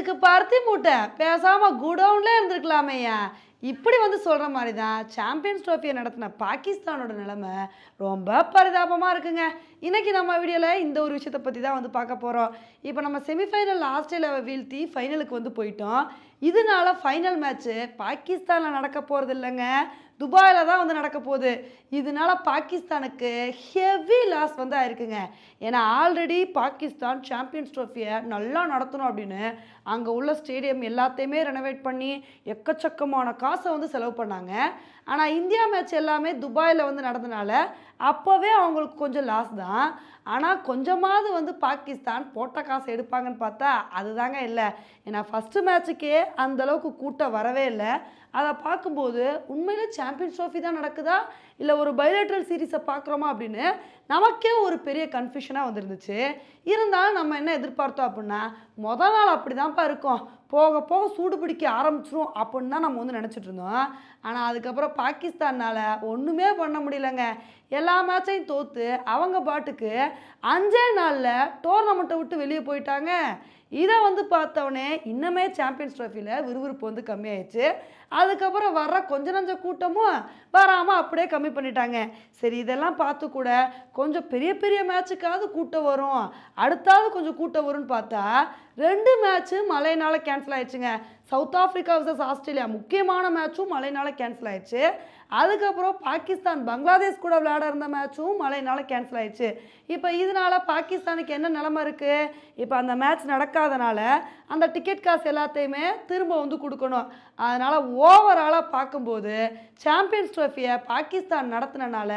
இதுக்கு பருத்தி மூட்டை. பேசாமல் குடவுன்ல இருந்திருக்கலாமேயா. இப்படி வந்து சொல்கிற மாதிரி தான் சாம்பியன்ஸ் ட்ரோஃபியை நடத்தின பாகிஸ்தானோட நிலைமை ரொம்ப பரிதாபமாக இருக்குங்க. இன்னைக்கு நம்ம வீடியோவில் இந்த ஒரு விஷயத்தை பற்றி தான் வந்து பார்க்க போகிறோம் இப்போ நம்ம செமிஃபைனல் ஆஸ்திரேலியாவை வீழ்த்தி ஃபைனலுக்கு வந்து போயிட்டோம். இதனால ஃபைனல் மேட்ச்சு பாகிஸ்தானில் நடக்க போகிறது இல்லைங்க. துபாயில் தான் வந்து நடக்க போகுது. இதனால பாகிஸ்தானுக்கு ஹெவி லாஸ் வந்து ஆயிருக்குங்க. ஏன்னா ஆல்ரெடி பாகிஸ்தான் சாம்பியன்ஸ் ட்ரோஃபியை நல்லா நடத்தணும் அப்படின்னு அங்கே உள்ள ஸ்டேடியம் எல்லாத்தையுமே ரெனோவேட் பண்ணி எக்கச்சக்கமான காசை வந்து செலவு பண்ணாங்க. ஆனால் இந்தியா மேட்ச் எல்லாமே துபாயில் வந்து நடந்தனால அப்போவே அவங்களுக்கு கொஞ்சம் லாஸ் தான். ஆனால் கொஞ்சமாவது வந்து பாகிஸ்தான் போட்ட காசை எடுப்பாங்கன்னு பார்த்தா அதுதாங்க இல்லை. ஏன்னா ஃபஸ்ட்டு மேட்ச்சுக்கே அந்த அளவுக்கு கூட்டம் வரவே இல்லை. அதை பார்க்கும்போது உண்மையிலே சாம்பியன்ஸ் ட்ரோஃபி தான் நடக்குதா? இல்லை ஒரு பைலேட்ரல் சீரீஸை பார்க்குறோமா அப்படின்னு நமக்கே ஒரு பெரிய கன்ஃபியூஷனாக வந்துருந்துச்சு. இருந்தாலும் நம்ம என்ன எதிர்பார்த்தோம் அப்படின்னா முத நாள் அப்படி தான்ப்பா இருக்கும். போக போக சூடு பிடிக்க ஆரம்பிச்சிரும் அப்படின்னு தான் நம்ம வந்து நினச்சிட்டு இருந்தோம். ஆனால் அதுக்கப்புறம் பாகிஸ்தானால் ஒன்றுமே பண்ண முடியலங்க. எல்லா மேட்சையும் தோற்று அவங்க பாட்டுக்கு அஞ்சே நாளில் டோர்னமெண்ட்டை விட்டு வெளியே போயிட்டாங்க. இதை வந்து பார்த்தவொடனே இன்னமே சாம்பியன்ஸ் ட்ரோஃபியில் விறுவிறுப்பு வந்து கம்மியாயிடுச்சு. அதுக்கப்புறம் வர்ற கொஞ்ச நஞ்ச கூட்டமும் வராமல் அப்படியே கம்மி பண்ணிட்டாங்க. சரி இதெல்லாம் பார்த்து கூட கொஞ்சம் பெரிய பெரிய மேட்சுக்காவது கூட்டம் வரும். அடுத்தாவது கொஞ்சம் கூட்டம் வரும்னு பார்த்தா ரெண்டு மேட்ச்சு மழைனால கேன்சல் ஆயிடுச்சுங்க. சவுத் ஆஃப்ரிக்கா வர்சஸ் ஆஸ்திரேலியா முக்கியமான மேட்ச்சும் மழைனால கேன்சல் ஆயிடுச்சு. அதுக்கப்புறம் பாகிஸ்தான் பங்களாதேஷ் கூட விளையாட இருந்த மேட்ச்சும் மழைனால கேன்சல் ஆயிடுச்சு. இப்போ இதனால பாகிஸ்தானுக்கு என்ன நிலமை இருக்குது இப்போ அந்த மேட்ச் நடக்காதனால அந்த டிக்கெட் காசு எல்லாத்தையுமே திரும்ப வந்து கொடுக்கணும். அதனால் ஓவராலாக பார்க்கும்போது சாம்பியன்ஸ் ட்ரோஃபியை பாகிஸ்தான் நடத்தினனால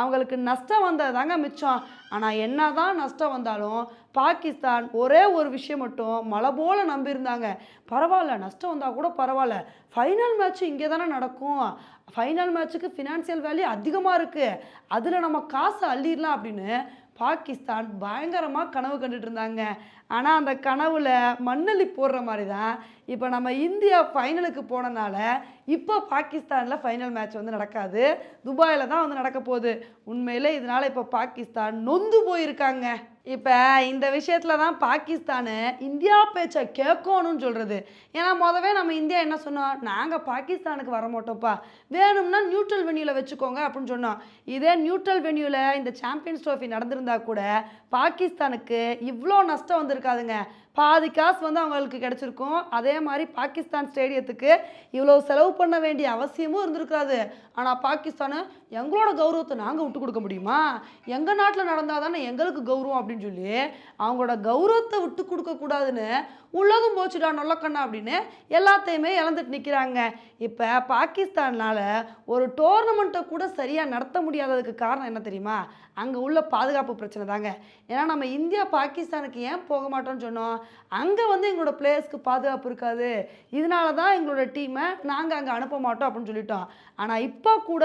அவங்களுக்கு நஷ்டம் வந்தது தாங்க மிச்சம். ஆனால் என்ன தான் நஷ்டம் வந்தாலும் பாகிஸ்தான் ஒரே ஒரு விஷயம் மட்டும் மழை போல் நம்பியிருந்தாங்க. பரவாயில்ல நஷ்டம் வந்தால் கூட பரவாயில்ல. ஃபைனல் மேட்ச் இங்கே தானே நடக்கும். ஃபைனல் மேட்ச்சுக்கு ஃபினான்சியல் வேல்யூ அதிகமாக இருக்குது அதில் நம்ம காசு அள்ளிடலாம் அப்படின்னு பாகிஸ்தான் பயங்கரமாக கனவு கண்டுட்டு இருந்தாங்க. ஆனால் அந்த கனவுல மண்ணள்ளி போடுற மாதிரி தான் இப்போ நம்ம இந்தியா ஃபைனலுக்கு போனனால இப்போ பாகிஸ்தானில் ஃபைனல் மேட்ச் வந்து நடக்காது. துபாயில் தான் வந்து நடக்க போகுது. உண்மையிலே இதனால் இப்போ பாகிஸ்தான் நொந்து போயிருக்காங்க. இப்போ இந்த விஷயத்தில் தான் பாகிஸ்தானு இந்தியா பேச்சை கேட்கணும்னு சொல்கிறது ஏன்னா முதவே நம்ம இந்தியா என்ன சொன்னோம் நாங்கள் பாகிஸ்தானுக்கு வர மாட்டோம்ப்பா வேணும்னா நியூட்ரல் வென்யூவில் வச்சுக்கோங்க அப்படின்னு சொன்னோம். இதே நியூட்ரல் வென்யூவில் இந்த சாம்பியன்ஸ் ட்ரோஃபி நடந்திருந்தா கூட பாகிஸ்தானுக்கு இவ்வளோ நஷ்டம் வந்திருக்காதுங்க. பாதி காசு வந்து அவங்களுக்கு கிடச்சிருக்கும். அதே மாதிரி பாகிஸ்தான் ஸ்டேடியத்துக்கு இவ்வளோ செலவு பண்ண வேண்டிய அவசியமும் இருந்திருக்காது. ஆனால் பாகிஸ்தானு எங்களோட கௌரவத்தை நாங்கள் விட்டு கொடுக்க முடியுமா? எங்கள் நாட்டில் நடந்தால் தானே எங்களுக்கு கௌரவம் அப்படின்னு சொல்லி அவங்களோட கௌரவத்தை விட்டு கொடுக்கக்கூடாதுன்னு உள்ளதும் போச்சுடா நொல்லக்கண்ணா அப்படின்னு எல்லாத்தையுமே இழந்துட்டு நிற்கிறாங்க இப்போ பாகிஸ்தானால் ஒரு டோர்னமெண்ட்டை கூட சரியாக நடத்த முடியாததுக்கு காரணம் என்ன தெரியுமா? அங்கே உள்ள பாதுகாப்பு பிரச்சனை தாங்க. ஏன்னா நம்ம இந்தியா பாகிஸ்தானுக்கு ஏன் போக மாட்டோம்னு சொன்னோம்? அங்கே வந்து எங்களோட பிளேயர்ஸ்க்கு பாதுகாப்பு இருக்காது. இதனால தான் எங்களோட டீமை நாங்கள் அங்கே அனுப்ப மாட்டோம் அப்படின்னு சொல்லிட்டோம். ஆனால் இப்போ கூட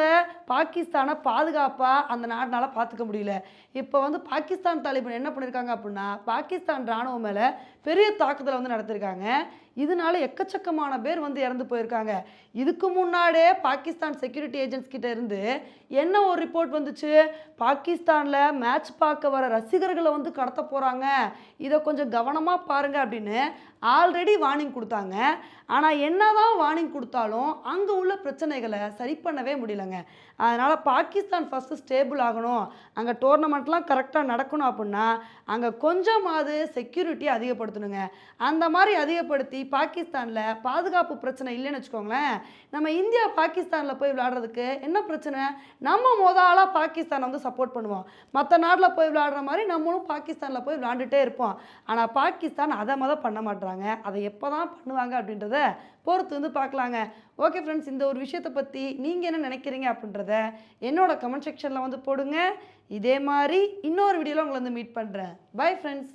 பாகிஸ்தானை பாதுகாப்பாக அந்த நாட்டினால் பார்த்துக்க முடியல. இப்போ வந்து பாகிஸ்தான் தாலிபான் என்ன பண்ணியிருக்காங்க அப்படின்னா பாகிஸ்தான் ராணுவம் மேலே பெரிய தாக்குதலை வந்து நடத்திருக்காங்க. இதனால எக்கச்சக்கமான பேர் வந்து இறந்து போயிருக்காங்க. இதுக்கு முன்னாடியே பாகிஸ்தான் செக்யூரிட்டி ஏஜென்ட்ஸ் கிட்ட இருந்து என்ன ஒரு ரிப்போர்ட் வந்துச்சு? பாகிஸ்தானில் மேட்ச் பார்க்க வர ரசிகர்களை வந்து கடத்த போகிறாங்க இதை கொஞ்சம் கவனமாக பாருங்கள் அப்படின்னு ஆல்ரெடி வார்னிங் கொடுத்தாங்க. ஆனால் என்னதான் வார்னிங் கொடுத்தாலும் அங்கே உள்ள பிரச்சனைகளை சரி பண்ணவே முடியலங்க. அதனால் பாகிஸ்தான் ஃபஸ்ட்டு ஸ்டேபிள் ஆகணும். அங்கே டோர்னமெண்ட்லாம் கரெக்டாக நடக்கணும் அப்படின்னா அங்கே கொஞ்சமாவது செக்யூரிட்டியை அதிகப்படுத்தணுங்க. அந்த மாதிரி அதிகப்படுத்தி பாகிஸ்தானில் பாதுகாப்பு பிரச்சனை இல்லைன்னு வச்சுக்கோங்களேன். நம்ம இந்தியா பாகிஸ்தானில் போய் விளையாடுறதுக்கு என்ன பிரச்சனை? நம்ம முத ஆளாக பாகிஸ்தானை வந்து சப்போர்ட் பண்ணுவோம். மற்ற நாட்டில் போய் விளையாடுற மாதிரி நம்மளும் பாகிஸ்தானில் போய் விளையாண்டுட்டே இருப்போம். ஆனால் பாகிஸ்தான் அதை மொதல் பண்ண மாட்டோம் மாட்றாங்க அதை எப்போ தான் பண்ணுவாங்க அப்படின்றத பொறுத்து வந்து பார்க்கலாங்க. ஓகே ஃப்ரெண்ட்ஸ் இந்த ஒரு விஷயத்தை பற்றி நீங்கள் என்ன நினைக்கிறீங்க அப்படின்றத என்னோட கமெண்ட் செக்ஷனில் வந்து போடுங்க. இதே மாதிரி இன்னொரு வீடியோவில் உங்களை வந்து மீட் பண்ணுறேன் பை ஃப்ரெண்ட்ஸ்